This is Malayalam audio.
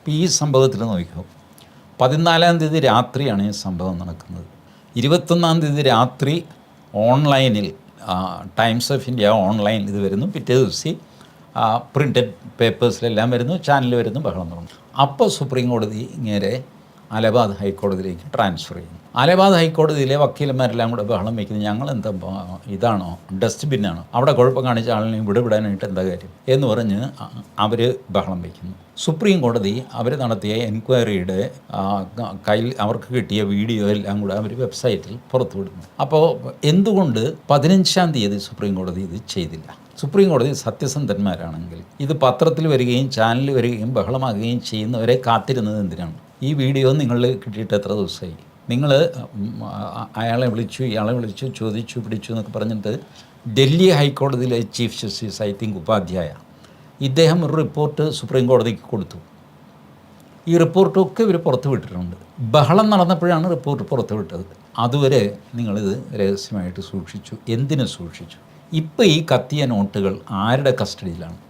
ഇപ്പോൾ ഈ സംഭവത്തിൽ നോക്കിക്കോ. പതിനാലാം തീയതി രാത്രിയാണ് ഈ സംഭവം നടക്കുന്നത്. ഇരുപത്തൊന്നാം തീയതി രാത്രി ഓൺലൈനിൽ ടൈംസ് ഓഫ് ഇന്ത്യ ഓൺലൈൻ ഇത് വരുന്നു. പിറ്റേ ദിവസം പ്രിന്റഡ് പേപ്പേഴ്സിലെല്ലാം വരുന്നു. ചാനൽ വരുന്നു. ബഹളം തുടങ്ങും. അപ്പോൾ സുപ്രീം കോടതി ഇങ്ങനെ അലഹാബാദ് ഹൈക്കോടതിയിലേക്ക് ട്രാൻസ്ഫർ ചെയ്യുന്നു അലഹബാദ് ഹൈക്കോടതിയിലെ വക്കീലന്മാരെല്ലാം കൂടെ ബഹളം വയ്ക്കുന്നത് ഞങ്ങൾ എന്താ ഇതാണോ? ഡസ്റ്റ്ബിന്നാണോ? അവിടെ കുഴപ്പം കാണിച്ച ആളിനെ ഇവിടെ വിടാനായിട്ട് എന്താ കാര്യം? എന്ന് പറഞ്ഞ് അവർ ബഹളം വയ്ക്കുന്നു സുപ്രീം കോടതി അവർ നടത്തിയ എൻക്വയറിയുടെ കയ്യിൽ അവർക്ക് കിട്ടിയ വീഡിയോ എല്ലാം കൂടെ അവർ വെബ്സൈറ്റിൽ പുറത്തുവിടുന്നു അപ്പോൾ എന്തുകൊണ്ട് പതിനഞ്ചാം തീയതി സുപ്രീം കോടതി ഇത് ചെയ്തില്ല? സുപ്രീം കോടതി സത്യസന്ധന്മാരാണെങ്കിൽ ഇത് പത്രത്തിൽ വരികയും ചാനലിൽ വരികയും ബഹളമാകുകയും ചെയ്യുന്നവരെ കാത്തിരുന്നത് എന്തിനാണ്? ഈ വീഡിയോ നിങ്ങൾ കിട്ടിയിട്ട് എത്ര ദിവസമായി? നിങ്ങൾ അയാളെ വിളിച്ചു ഇയാളെ വിളിച്ചു ചോദിച്ചു പിടിച്ചു എന്നൊക്കെ പറഞ്ഞിട്ട് ഡൽഹി ഹൈക്കോടതിയിലെ chief justice I think Upadhyaya ഇദ്ദേഹം ഒരു റിപ്പോർട്ട് സുപ്രീം കോടതിക്ക് കൊടുത്തു. ഈ റിപ്പോർട്ടൊക്കെ ഇവർ പുറത്ത് വിട്ടിട്ടുണ്ട്. ബഹളം നടന്നപ്പോഴാണ് റിപ്പോർട്ട് പുറത്ത് വിട്ടത്. അതുവരെ നിങ്ങളിത് രഹസ്യമായിട്ട് സൂക്ഷിച്ചു. എന്തിനു സൂക്ഷിച്ചു? ഇപ്പോൾ ഈ കത്തിയ നോട്ടുകൾ ആരുടെ കസ്റ്റഡിയിലാണ്?